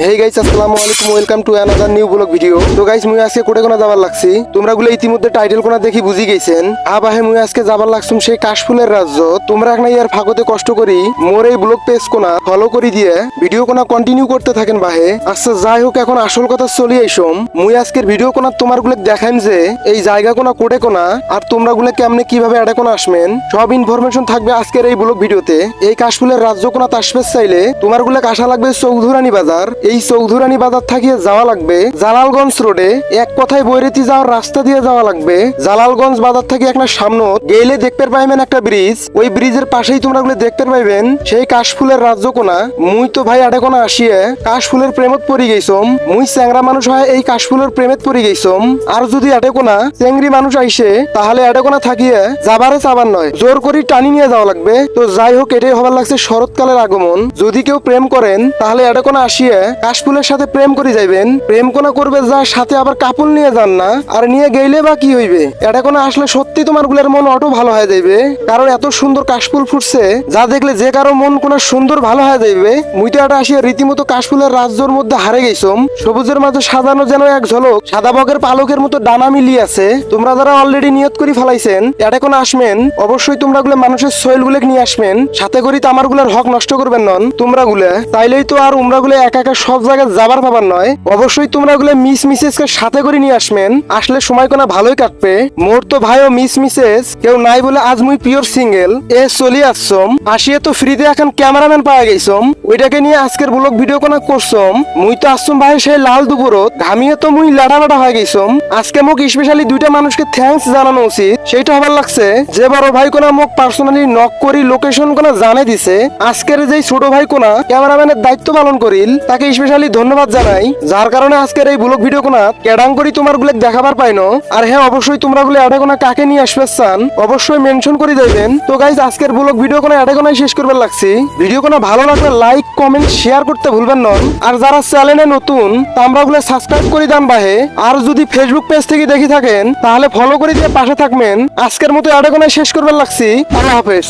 হেই guys আসসালামু আলাইকুম welcome to another new blog video তো গাইস মুই আজকে কোটে কোনা যাবার লাগছি। তোমরা গুলো ইতিমধ্যে টাইটেল কোনা দেখি বুঝি গেছেন। আবাহে মুই আজকে যাবার লাগছুম সেই কাশফুলের রাজ্য। তোমরা এখন ইয়ার ফাঁকতে কষ্ট করি, মোর এই ব্লগ পেজ কোনা ফলো করে দিয়ে ভিডিও কোনা কন্টিনিউ করতে থাকেন বাহে। আচ্ছা যাই হোক, এখন আসল কথা চলি আইসম। মুই আজকের ভিডিও কোনা তোমারগুলো দেখাইম যে, এই জায়গা কোনা কোটে কোনা আর তোমরা গুলো কেমনে কীভাবে এডে কোনা আসবেন, সব ইনফরমেশন থাকবে আজকের এই ব্লগ ভিডিওতে এই কাশফুলের রাজ্য কোনা আসবে চাইলে তোমারগুলো আসা লাগবে চৌধুরানী বাজার। এই চৌধুরানী বাজার থাকিয়ে যাওয়া লাগবে। জালালগঞ্জ রোডে এক কথায় বৈরেতি যাওয়ার রাস্তা দিয়ে যাওয়া লাগবে। জালালগঞ্জ বাজার থেকে একটা সামনে গেলে দেখতে পাইবেন একটা ব্রিজ। ওই ব্রিজের পাশেই তোমরা গুলো দেখতে পাইবেন সেই কাশফুলের রাজ্য কোনা মুই তো ভাই আডে কোনা আসিয়ে কাশফুলের প্রেমত পড়ি গেছম মুই চ্যাংরা মানুষ হয় এই কাশফুলের প্রেমত পড়ি গেছম আর যদি আডে কোনা চেংরি মানুষ আইসে, তাহলে আডে কোনা থাকিয়ে যাবারে চাবার নয়। জোর করি টানি নিয়ে যাওয়া লাগবে। তো যাই হোক, এটাই হবার লাগছে শরৎকালের আগমন। যদি কেউ প্রেম করেন, তাহলে এটা কোনো আসিয়ে কাশফুলের সাথে প্রেম করে যাইবেন। প্রেম কোনা করবে যা সাথে আবার কাপড় নিয়ে যান না। আর নিয়ে গেলে বা কি হইবে? এটা কোনো আসলে সত্যি তোমার গুলের মন অটো ভালো হয়ে যাইবে। কারণ এত সুন্দর কাশফুল ফুটছে, যা দেখলে যে কারও মন কোনা সুন্দর ভালো হয়ে যাইবে। মুই তো এটা আসিয়া রীতিমতো কাশফুলের রাজ্যর মধ্যে হারে গেছম সবুজের মাঝে সাজানো যেন এক ঝলক, সাদা বকের পালকের মতো ডানা মিলিয়ে আছে। তোমরা যারা অলরেডি নিয়ত করে ফেলাইছেন, এটা কোন আসবেন। অবশ্যই তোমরা গুলো মানুষের সয়েলগুলো নিয়ে আসবেন। সাথে করি তো আমারগুলার হক নষ্ট করবেন নন। তোমরা গুলে, তাইলেই তো আর উমরা গুলো একা একা সব জায়গায় যাবার পাবার নয়। অবশ্যই তোমরা গুলো মিস মিসেস কে সাথে করে নিয়ে আসবেন। আসলে সময় কোনা ভালোই কাটবে। মোর তো ভাই ও মিস মিসেস, কেউ নাই বলে আজ মুই পিওর সিঙ্গেল। এ চলি আসছম। আসিয়ে তো ফ্রিতে এখন ক্যামেরাম্যান পাওয়া গেছম ওইটাকে নিয়ে আজকের ব্লগ ভিডিও কোনা করছম। মুই তো আসছম ভাই সেই লাল দুপুরত। ঘামিয়ে তো মুই লাটা লাটা হয়ে গেছম আজকে মোক স্পেশালি দুইটা মানুষকে থ্যাঙ্কস জানানো উচিত। সেইটা হবার লাগছে যে বড় ভাই কোনা মোক পার্সোনালি নক করি লোকেশন কোনা জানে দিছে। আজকের যেই ছোট ভাই কোনা, ক্যামেরাম্যানের দায়িত্ব পালন করিল তাকে স্পেশালি ধন্যবাদ জানাই, যার কারণে আজকের এই ব্লগ ভিডিও কোনা কেডাং করি তোমারগুলো দেখাবার পাইনো। আর হ্যাঁ অবশ্যই তোমরা গুলো এটা কোনা কাকে নিয়ে আসবে চান অবশ্যই মেনশন করে দেবেন। তো গাইজ আজকের ব্লগ ভিডিও কোনা এটা কোনায় শেষ করবার লাগছি। ভিডিও কোনা ভালো লাগলে লাইক কমেন্ট শেয়ার করতে ভুলবেন না। আর যারা চ্যানেলে নতুন, তা আমরা গুলো সাবস্ক্রাইব করে দান বাহে। আর যদি ফেসবুক পেজ থেকে দেখি থাকেন, তাহলে ফলো করে দিয়ে পাশে থাকবেন। আজকের মতো এটা কোনায় শেষ করবার লাগছি। আল্লাহ হাফেজ।